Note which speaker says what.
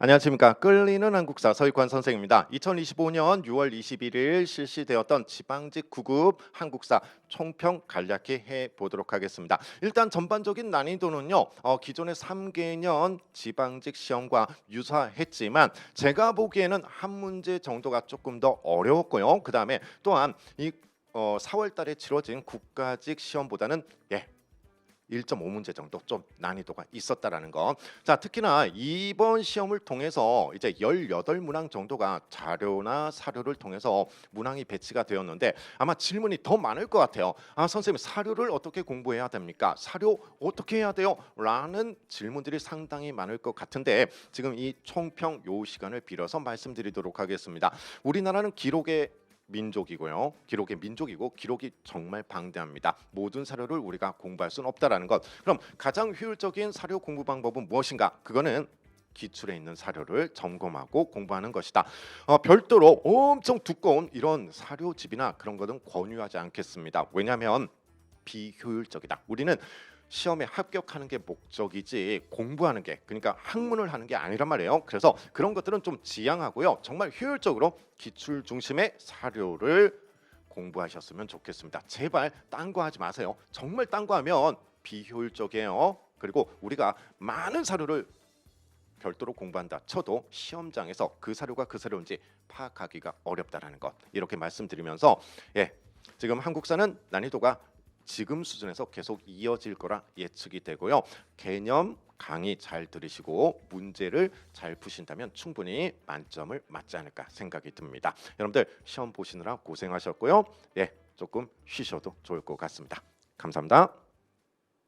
Speaker 1: 안녕하십니까. 끌리는 한국사 서익관 선생입니다. 2025년 6월 21일 실시되었던 지방직 9급 한국사 총평 간략히 해 보도록 하겠습니다. 일단 전반적인 난이도는요. 어, 기존의 3개년 지방직 시험과 유사했지만 제가 보기에는 한 문제 정도가 조금 더 어려웠고요. 그 다음에 또한 이 어, 4월 달에 치러진 국가직 시험보다는 예, 1.5문제 정도 좀 난이도가 있었다라는 거. 자, 특히나 이번 시험을 통해서 이제 18문항 정도가 자료나 사료를 통해서 문항이 배치가 되었는데 아마 질문이 더 많을 것 같아요. 아, 선생님 사료를 어떻게 공부해야 됩니까? 사료 어떻게 해야 돼요? 라는 질문들이 상당히 많을 것 같은데 지금 이 총평 요 시간을 빌어서 말씀드리도록 하겠습니다. 우리나라는 기록의 민족이고요. 기록의 민족이고 기록이 정말 방대합니다. 모든 사료를 우리가 공부할 수는 없다라는 것. 그럼 가장 효율적인 사료 공부 방법은 무엇인가? 그거는 기출에 있는 사료를 점검하고 공부하는 것이다. 어, 별도로 엄청 두꺼운 이런 사료집이나 그런 것은 권유하지 않겠습니다. 왜냐하면 비효율적이다. 우리는 시험에 합격하는 게 목적이지 공부하는 게 그러니까 학문을 하는 게 아니란 말이에요. 그래서 그런 것들은 좀 지양하고요. 정말 효율적으로 기출 중심의 사료를 공부하셨으면 좋겠습니다. 제발 딴 거 하지 마세요. 정말 딴 거 하면 비효율적이에요. 그리고 우리가 많은 사료를 별도로 공부한다 쳐도 시험장에서 그 사료가 그 사료인지 파악하기가 어렵다라는 것 이렇게 말씀드리면서 예 지금 한국사는 난이도가 지금 수준에서 계속 이어질 거라 예측이 되고요. 개념 강의 잘 들으시고 문제를 잘 푸신다면 충분히 만점을 맞지 않을까 생각이 듭니다. 여러분들 시험 보시느라 고생하셨고요. 예, 조금 쉬셔도 좋을 것 같습니다. 감사합니다.